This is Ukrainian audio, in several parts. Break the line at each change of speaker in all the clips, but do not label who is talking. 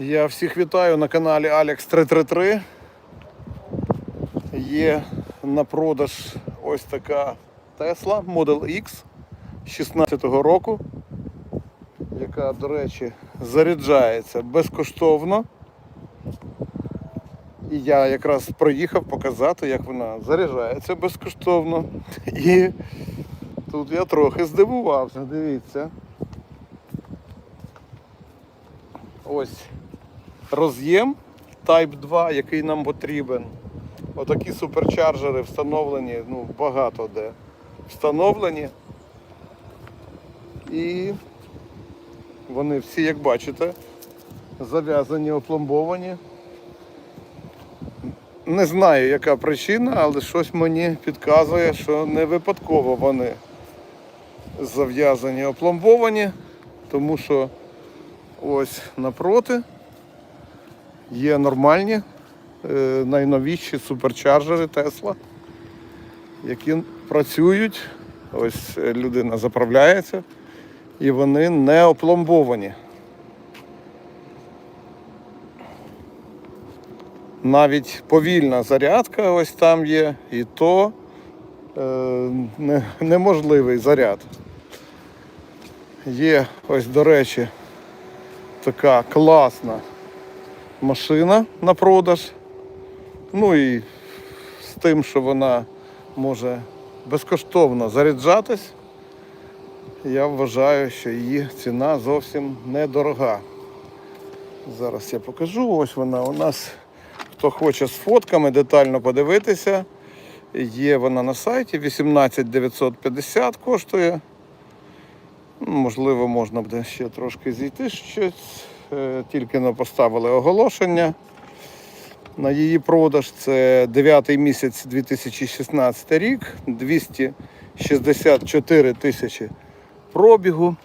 Я всіх вітаю на каналі Alex 333. Є на продаж ось така Tesla Model X 16-го року, яка, до речі, заряджається безкоштовно. І я якраз проїхав показати, як вона заряджається безкоштовно. І тут я трохи здивувався, дивіться. Ось роз'єм Type 2, який нам потрібен. Отакі суперчарджери встановлені, ну, багато де встановлені. І вони всі, як бачите, зав'язані, опломбовані. Не знаю, яка причина, але щось мені підказує, що не випадково вони зав'язані, опломбовані, тому що ось напроти є нормальні, е, найновіші суперчарджери Тесла, які працюють. Ось е, людина заправляється і вони не опломбовані. Навіть повільна зарядка ось там є, і то е, не, неможливий заряд. Є ось, до речі, така класна машина на продаж. Ну і з тим, що вона може безкоштовно заряджатись, я вважаю, що її ціна зовсім недорога. Зараз я покажу. Ось вона у нас. Хто хоче з фотками детально подивитися, є вона на сайті 18950 коштує. Можливо, можна буде ще трошки зійти щось. Е, Тільки не поставили оголошення на її продаж. Це 9 місяць 2016 рік, 264 тисячі пробігу.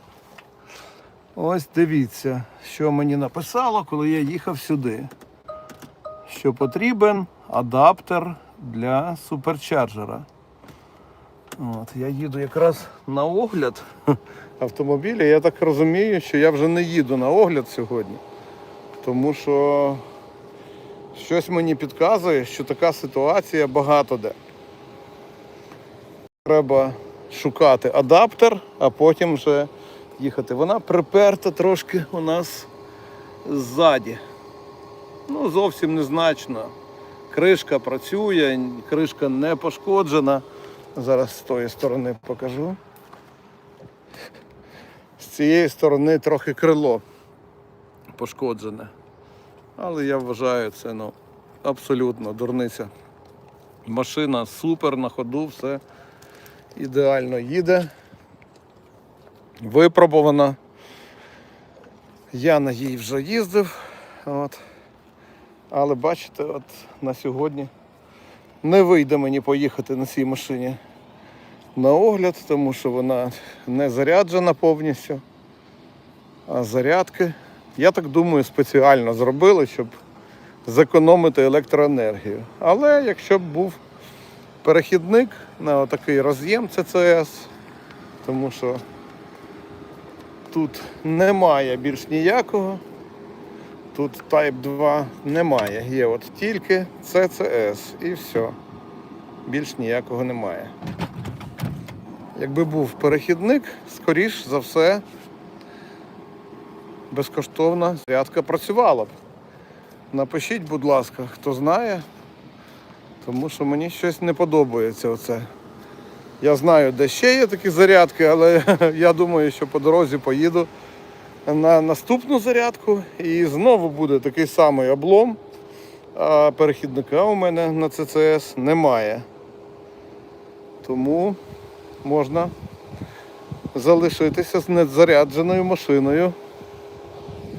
Ось дивіться, що мені написало, коли я їхав сюди. Що потрібен адаптер для суперчарджера. От, я їду якраз на огляд автомобіля. Я так розумію, що я вже не їду на огляд сьогодні, тому що щось мені підказує, що така ситуація багато де. Треба шукати адаптер, а потім вже їхати. Вона приперта трошки у нас ззаді. Ну, зовсім незначно. Кришка працює, кришка не пошкоджена. Зараз з тої сторони покажу. Цієї сторони трохи крило пошкоджене. Але я вважаю це ну, абсолютно дурниця. Машина супер на ходу, все ідеально їде. Випробована. Я на їй вже їздив. От. Але бачите, от на сьогодні не вийде мені поїхати на цій машині на огляд, тому що вона не заряджена повністю. А зарядки, я так думаю, спеціально зробили, щоб зекономити електроенергію. Але якщо б був перехідник на такий роз'єм CCS, тому що тут немає більш ніякого. Тут Type 2 немає. Є от тільки CCS і все. Більш ніякого немає. Якби був перехідник, скоріш за все, безкоштовна зарядка працювала б. Напишіть, будь ласка, хто знає, тому що мені щось не подобається оце. Я знаю, де ще є такі зарядки, але я думаю, що по дорозі поїду на наступну зарядку і знову буде такий самий облом. А перехідника у мене на ЦЦС немає. Тому можна залишитися з незарядженою машиною.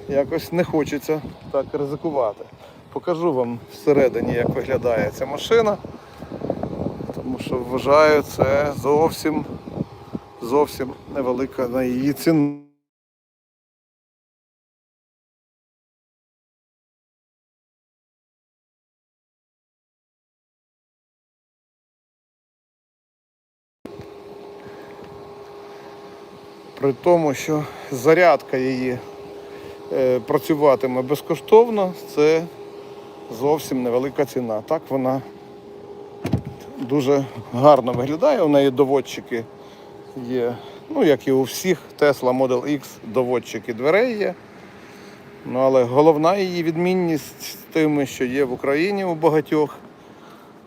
Якось не хочеться так ризикувати. Покажу вам всередині, як виглядає ця машина. Тому що вважаю, це зовсім зовсім невелика на її ціну. При тому, що зарядка її е, працюватиме безкоштовно, це зовсім невелика ціна. Так вона дуже гарно виглядає. У неї доводчики є, ну як і у всіх Tesla Model X, доводчики дверей є. Ну, але головна її відмінність з тими, що є в Україні у багатьох,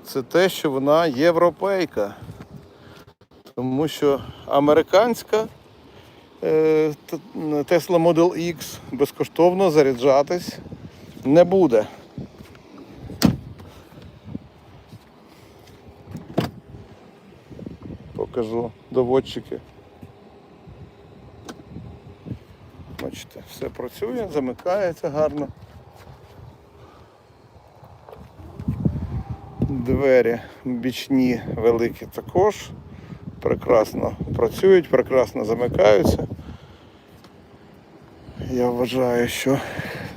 це те, що вона європейка. Тому що американська Tesla Model X безкоштовно заряджатись не буде. Покажу доводчики. Бачите, все працює, замикається гарно. Двері бічні великі також прекрасно працюють, прекрасно замикаються. Я вважаю, що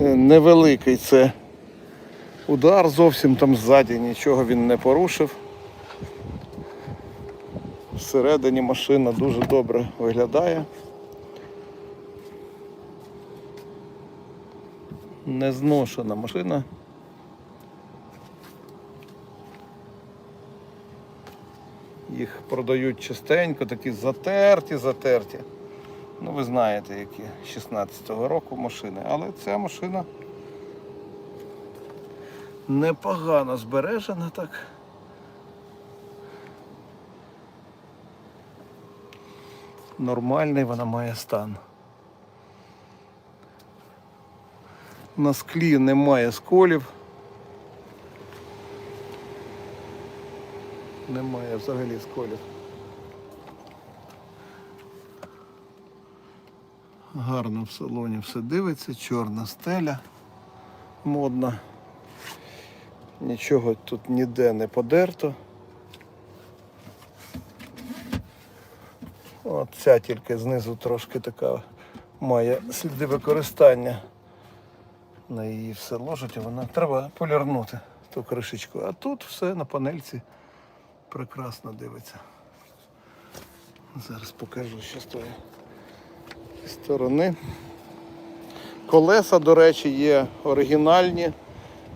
невеликий це удар зовсім там ззаді, нічого він не порушив. Всередині машина дуже добре виглядає. Незношена машина. Їх продають частенько, такі затерті, затерті. Ну, ви знаєте, які 16-го року машини. Але ця машина непогано збережена так. Нормальний вона має стан. На склі немає сколів. Немає взагалі сколів. Гарно в салоні все дивиться, чорна стеля модна. Нічого тут ніде не подерто. От ця тільки знизу трошки така має сліди використання. На її все ложить, а вона треба полірнути ту кришечку. А тут все на панельці прекрасно дивиться. Зараз покажу ще з тої сторони. Колеса, до речі, є оригінальні.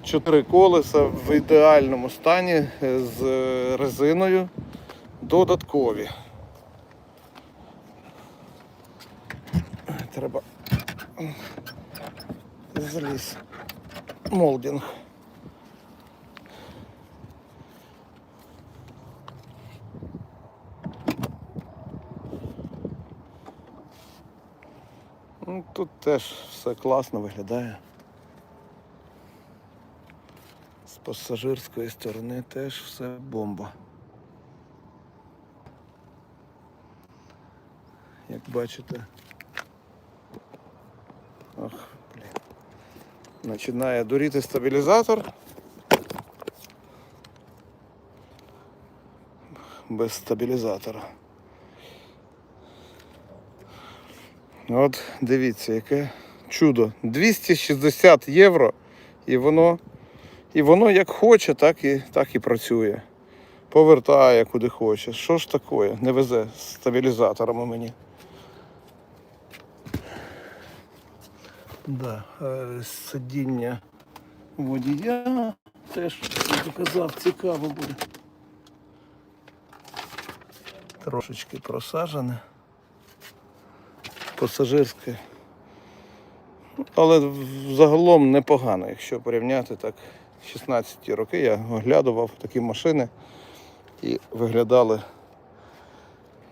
Чотири колеса в ідеальному стані е, з резиною. Додаткові. Треба заліз молдинг. Ну, тут теж все класно виглядає. З пасажирської сторони теж все бомба. Як бачите. Ох, блін. Починає дуріти стабілізатор. Без стабілізатора. От дивіться, яке чудо. 260 євро і воно, і воно як хоче, так і, так і працює. Повертає куди хоче. Що ж таке? Не везе з стабілізаторами мені. Да, е, сидіння водія теж, як я казав, цікаво буде. Трошечки просажене пасажирське. Але загалом непогано, якщо порівняти так 16 ті роки. Я оглядував такі машини і виглядали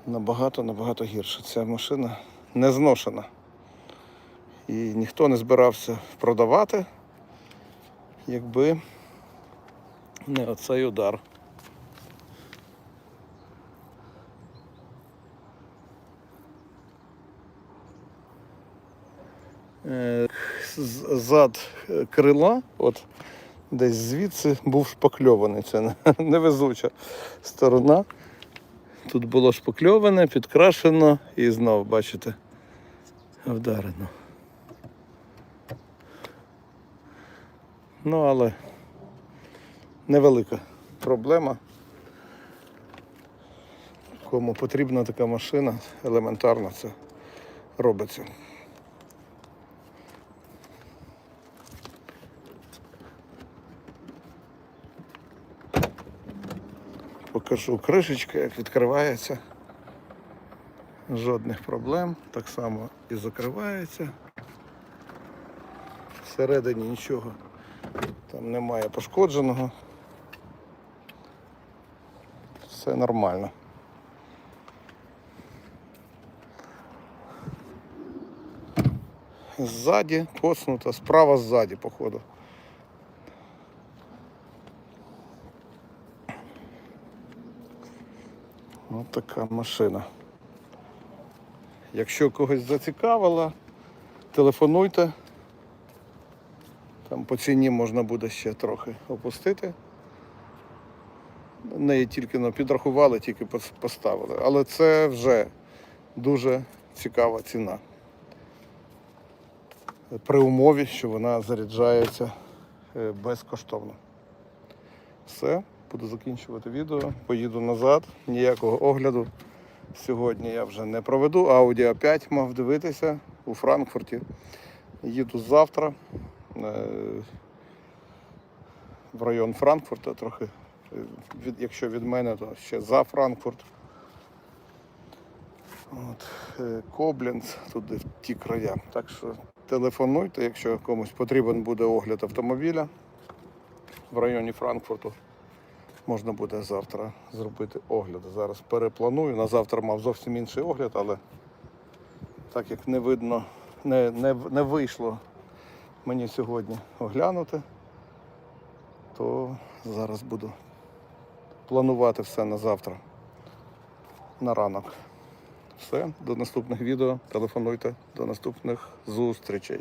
набагато-набагато гірше. Ця машина не зношена. І ніхто не збирався продавати, якби не оцей удар. Зад е, крила, от десь звідси був шпакльований. Це невезуча сторона. Тут було шпакльоване, підкрашено і знов, бачите, вдарено. Ну, але невелика проблема. Кому потрібна така машина, елементарно це робиться. Покажу кришечка, як відкривається. Жодних проблем. Так само і закривається. Всередині нічого там немає пошкодженого. Все нормально. Ззаді коснуто, справа ззаді, походу. Ось така машина. Якщо когось зацікавила, телефонуйте. Там по ціні можна буде ще трохи опустити. Неї тільки ну, підрахували, тільки поставили. Але це вже дуже цікава ціна. При умові, що вона заряджається е, безкоштовно. Все, буду закінчувати відео. Поїду назад. Ніякого огляду сьогодні я вже не проведу. Audi a 5 мав дивитися у Франкфурті. Їду завтра е, в район Франкфурта трохи. Якщо від мене, то ще за Франкфурт. От, е, Кобленц, туди в ті края. Так що телефонуйте, якщо комусь потрібен буде огляд автомобіля в районі Франкфурту. Можна буде завтра зробити огляд. Зараз перепланую. На завтра мав зовсім інший огляд, але так як не видно, не, не, не вийшло мені сьогодні оглянути, то зараз буду планувати все на завтра, на ранок. Все, до наступних відео. Телефонуйте, до наступних зустрічей.